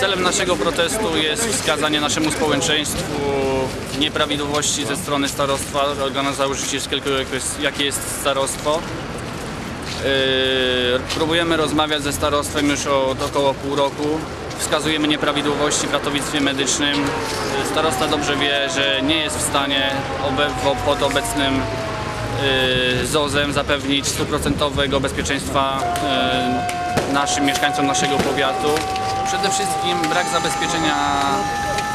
Celem naszego protestu jest wskazanie naszemu społeczeństwu nieprawidłowości ze strony starostwa, organu założycielskiego, jakie jest starostwo. Yy, próbujemy rozmawiać ze starostwem już od około pół roku. Wskazujemy nieprawidłowości w ratownictwie medycznym. Yy, starosta dobrze wie, że nie jest w stanie pod obecnym yy, ZOZ-em zapewnić stuprocentowego bezpieczeństwa yy, naszym mieszkańcom naszego powiatu. Przede wszystkim brak zabezpieczenia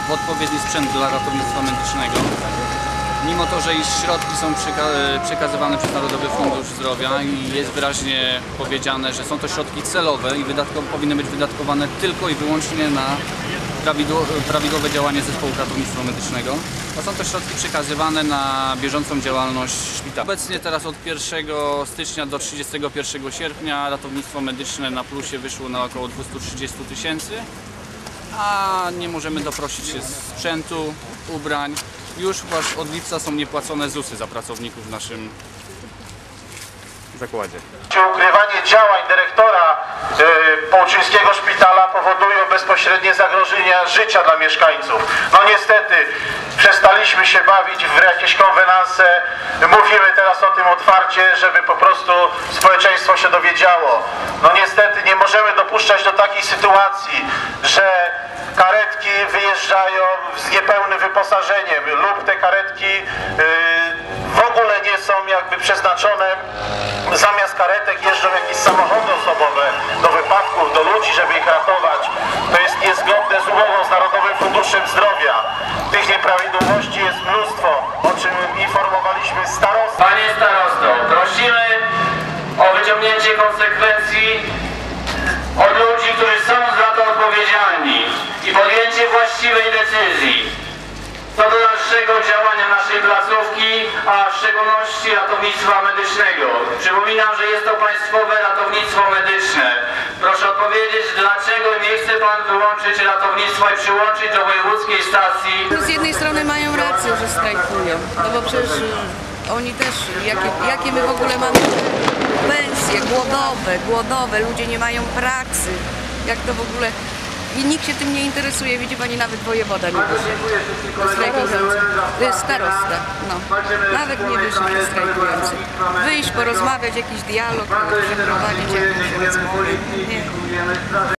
w odpowiedni sprzęt dla ratownictwa medycznego. Mimo to, że środki są e, przekazywane przez Narodowy Fundusz Zdrowia i jest wyraźnie powiedziane, że są to środki celowe i powinny być wydatkowane tylko i wyłącznie na prawidło- prawidłowe działanie zespołu ratownictwa medycznego, a są to środki przekazywane na bieżącą działalność szpitala. Obecnie teraz od 1 stycznia do 31 sierpnia ratownictwo medyczne na plusie wyszło na około 230 tysięcy a nie możemy doprosić się sprzętu, ubrań. Już chyba od lipca są niepłacone ZUSy za pracowników w naszym zakładzie. Ukrywanie działań dyrektora y, Połczyńskiego Szpitala bezpośrednie życia dla mieszkańców. No niestety przestaliśmy się bawić w jakieś konwenanse. Mówimy teraz o tym otwarcie, żeby po prostu społeczeństwo się dowiedziało. No niestety nie możemy dopuszczać do takiej sytuacji, że karetki wyjeżdżają z niepełnym wyposażeniem lub te karetki y, w ogóle nie są jakby przeznaczone zamiast karetek jeżdżą jakieś samochody osobowe do wypadków, do ludzi, żeby ich ratować. To jest niezgodne z umową z Narodowym Funduszem Zdrowia. Tych nieprawidłowości jest mnóstwo, o czym informowaliśmy starostwa. Panie starosto, prosimy o wyciągnięcie konsekwencji od ludzi, którzy są za to odpowiedzialni i podjęcie właściwej decyzji co do dalszego działania naszej placówki, a w szczególności ratownictwa medycznego. Przypominam, że jest to państwowe ratownictwo medyczne. Proszę odpowiedzieć, dlaczego nie chce Pan wyłączyć ratownictwa i przyłączyć do wojewódzkiej stacji Z jednej strony mają rację, że strajkują, no bo przecież y, oni też, jakie, jakie my w ogóle mamy pensje głodowe, głodowe, ludzie nie mają pracy, jak to w ogóle... I nikt się tym nie interesuje, widzi pani, nawet wojewoda nie wyszedł. Strajkujący. To jest starosta, no. Nawet nie wyszedł strajkujący. Wyjść, porozmawiać, jakiś dialog, przeprowadzić jakąś rozmowę. Nie.